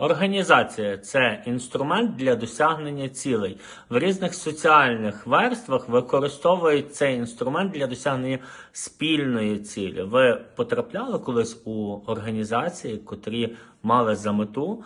Організація це інструмент для досягнення цілей. В різних соціальних верствах використовують цей інструмент для досягнення спільної цілі. Ви потрапляли колись у організації, котрі мали за мету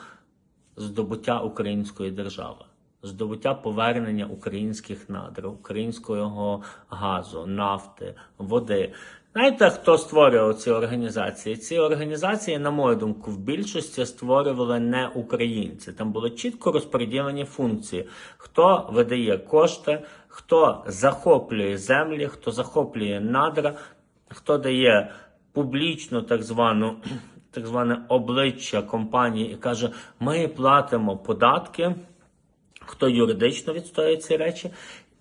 здобуття української держави, здобуття повернення українських надр, українського газу, нафти, води. Знаєте, хто створював ці організації? Ці організації, на мою думку, в більшості створювали не українці. Там були чітко розподілені функції: хто видає кошти, хто захоплює землі, хто захоплює надра, хто дає публічну так звану. Так зване обличчя компанії і каже: ми платимо податки, хто юридично відстоює ці речі,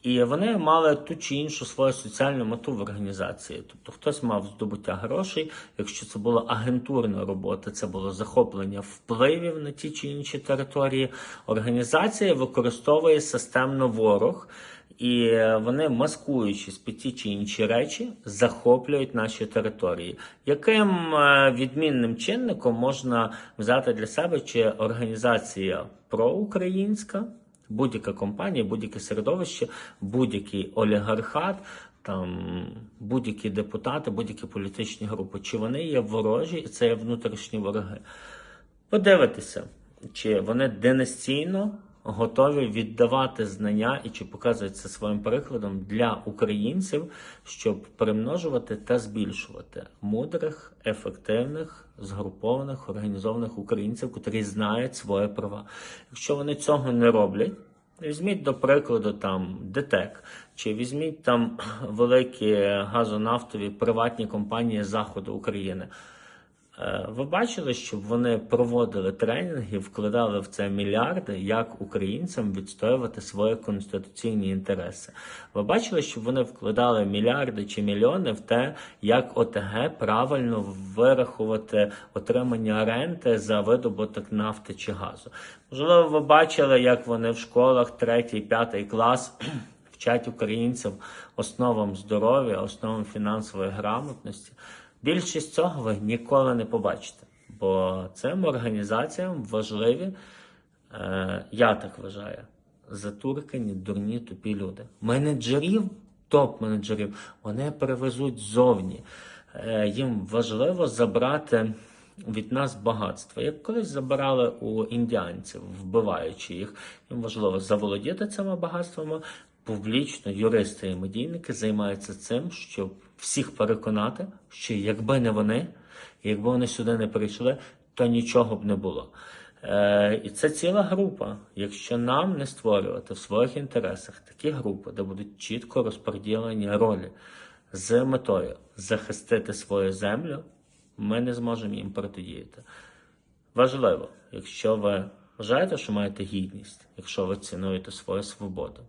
і вони мали ту чи іншу свою соціальну мету в організації. Тобто хтось мав здобуття грошей, якщо це була агентурна робота, це було захоплення впливів на ті чи інші території. Організація використовує системно ворог. І вони, маскуючись під ті чи інші речі, захоплюють наші території. Яким е, відмінним чинником можна взяти для себе чи організація проукраїнська, будь-яка компанія, будь-яке середовище, будь-який олігархат, там будь-які депутати, будь-які політичні групи, чи вони є ворожі, і це є внутрішні вороги. Подивитися, чи вони династійно готові віддавати знання і чи показують це своїм прикладом для українців, щоб примножувати та збільшувати мудрих, ефективних, згрупованих, організованих українців, котрі знають свої права. Якщо вони цього не роблять, Візьміть, до прикладу, там ДТЕК, чи візьміть там великі газонафтові приватні компанії Заходу України. Е, Ви бачили, щоб вони проводили тренінги, вкладали в це мільярди, як українцям відстоювати свої конституційні інтереси. Ви бачили, щоб вони вкладали мільярди чи мільйони в те, як ОТГ правильно вирахувати отримання ренти за видобуток нафти чи газу. Можливо, ви бачили, як вони в школах 3-5 клас. Вчать українців основам здоров'я, основам фінансової грамотності. Більшість цього ви ніколи не побачите, бо цим організаціям важливі, е, я так вважаю, затуркані, дурні, тупі люди. Менеджерів, топ-менеджерів, вони перевезуть ззовні. Е, їм важливо забрати від нас багатство. Як колись забирали у індіанців, вбиваючи їх, їм важливо заволодіти цими багатствами. Публічно юристи і медійники займаються цим, щоб всіх переконати, що якби не вони, якби вони сюди не прийшли, то нічого б не було. Е, і це ціла група. Якщо нам не створювати в своїх інтересах такі групи, де будуть чітко розподілені ролі з метою захистити свою землю, ми не зможемо їм протидіяти. Важливо, якщо ви вважаєте, що маєте гідність, якщо ви цінуєте свою свободу.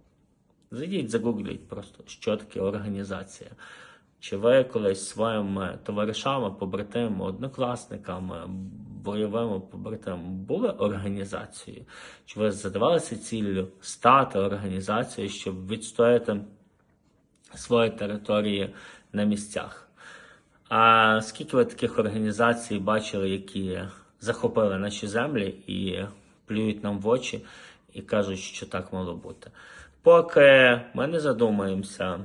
Зайдіть, загугліть просто, що таке організація. Чи ви колись своїми товаришами, побратимами, однокласниками, бойовими побратимами були організацією? Чи ви задавалися ціллю стати організацією, щоб відстояти свої території на місцях? А скільки ви таких організацій бачили, які захопили наші землі і плюють нам в очі і кажуть, що так мало бути? Поки ми не задумаємося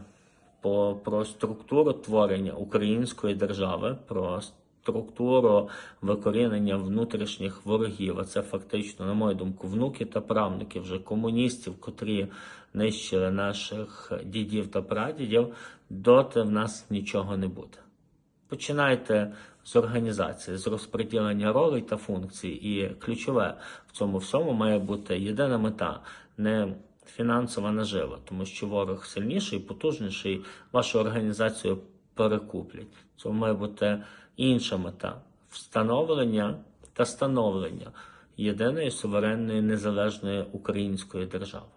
про структуру творення української держави, про структуру викорінення внутрішніх ворогів, а це фактично, на мою думку, внуки та правнуки вже комуністів, котрі нищили наших дідів та прадідів, доти в нас нічого не буде. Починайте з організації, з розподілення ролей та функцій. І ключове в цьому всьому має бути єдина мета, не фінансова нажива, тому що ворог сильніший, потужніший, вашу організацію перекуплять. Це має бути інша мета встановлення та становлення єдиної суверенної незалежної української держави.